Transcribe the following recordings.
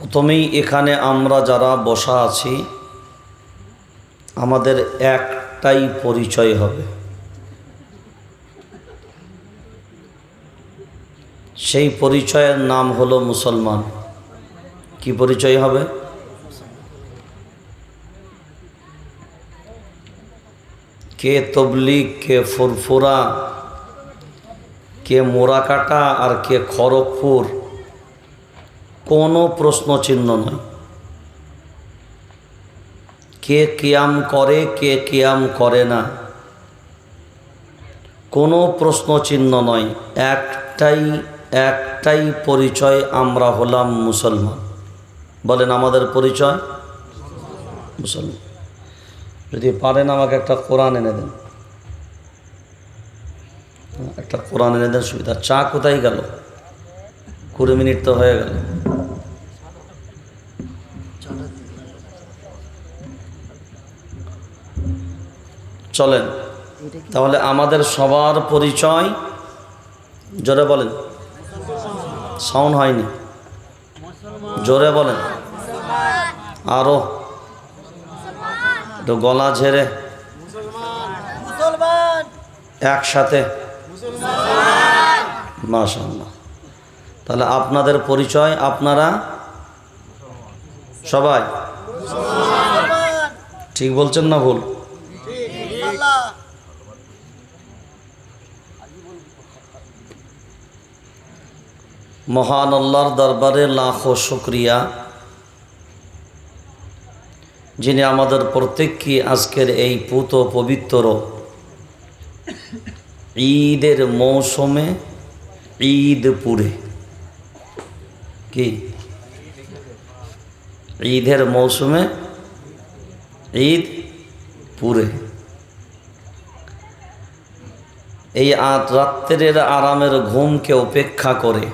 প্রথমেই এখানে আমরা যারা বসা আছি, আমাদের একটাই পরিচয় হবে। সেই পরিচয়ের নাম হলো মুসলমান। কি পরিচয় হবে? কে তবলিগ, কে ফুরফুরা, কে মোরাকাটা আর কে খড়গপুর। কোনো প্রশ্ন চিহ্ন নয় কে কিয়াম করে, কে কিয়াম করে না। কোনো প্রশ্ন চিহ্ন নয় একটাই একটাই পরিচয় আমরা হলাম মুসলমান। বলেন আমাদের পরিচয়? মুসলমান। যদি পারেন আমাকে একটা কোরআন এনে দেন। একটা কোরআন এনে দেন, সুবিধা। চা কোথায় গেল? কুড়ি মিনিট তো হয়ে গেল। চলেন। তাহলে আমাদের সবার পরিচয়, জোরে বলেন। সাউন্ড হয়নি। জোরে বলেন। আরও। তো গলা ঝেড়ে। একসাথে। মাশাল্লাহ তাহলে আপনাদের পরিচয়, আপনারা? সবাই? ঠিক বলছেন না ভুল? মহান আল্লাহর দরবারে লাখো শুক্রিয়া। যিনি আমাদের প্রত্যেককে আজকের এই পুত পবিত্র ঈদের মৌসুমে ঈদপুরে কি? ঈদের মৌসুমে ঈদ পুরে। এই রাত্রের আরামের ঘুমকে উপেক্ষা করে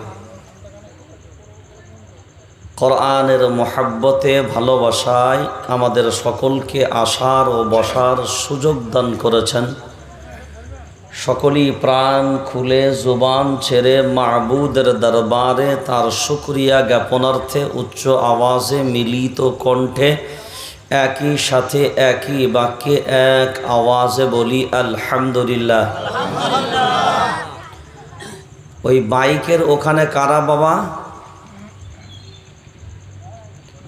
কোরআনের মোহাব্বতে ভালোবাসায় আমাদের সকলকে আসার ও বসার সুযোগ দান করেছেন। সকলেই প্রাণ খুলে জুবান ছেড়ে মাহবুদের দরবারে তার শুক্রিয়া জ্ঞাপনার্থে উচ্চ আওয়াজে মিলিত কণ্ঠে একই সাথে একই বাক্যে এক আওয়াজে বলি, আলহামদুলিল্লাহ। ওই বাইকের ওখানে কারা বাবা?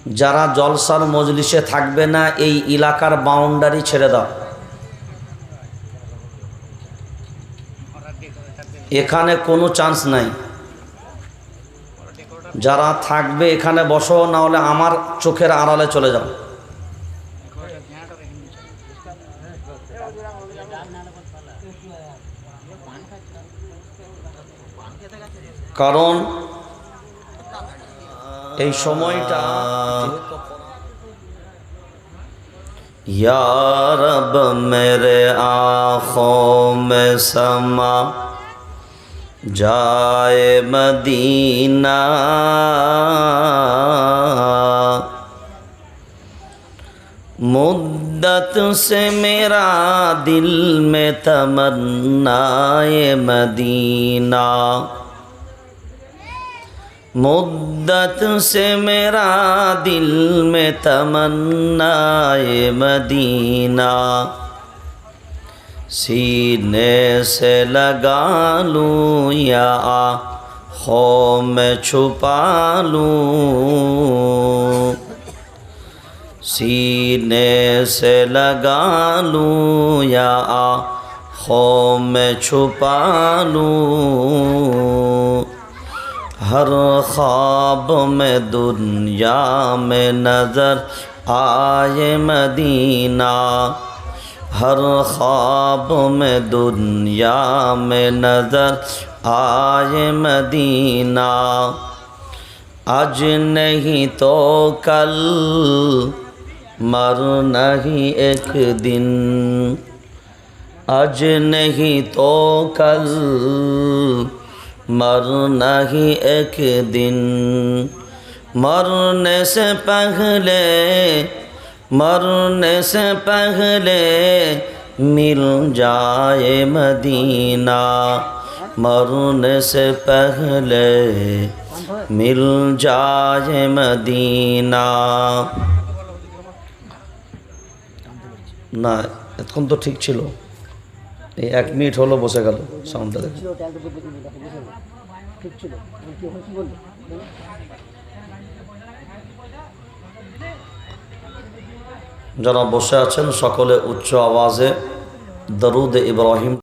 যারা জলসার মজলিসে থাকবে না, এই এলাকার বাউন্ডারি ছেড়ে দাও। এখানে কোনো চান্স নাই। যারা থাকবে এখানে বসো না হলে আমার চোখের আড়ালে চলে যাও। কারণ এই সময়টা यारब मेरे आँखों में समा जाए मदीना मुद्दत से मेरा दिल में तमन्नाए मदीना मुद्दत से मेरा दिल में तमन्नाए मदीना। सीने से लगा लूँ या आँखों में छुपा लूँ। सीने से लगा लूँ या आँखों में छुपा लूँ। ہر خواب میں دنیا میں نظر آئے مدینہ۔ ہر خواب میں دنیا میں نظر آئے مدینہ۔ آج نہیں تو کل، مر نہیں ایک دن۔ آج نہیں تو کل মর নাহি একদিন মরনে সে পাহলে, মরনে সে পাহলে মিল যায় মদিনা। মরনে সে পাহলে মিল যায় মদিনা। না, এতক্ষণ তো ঠিক ছিল। এই এক মিনিট হলো বসে গেল সাউন্ডটা। যারা বসে আছেন, সকলে উচ্চ আওয়াজে দরুদ ইব্রাহিম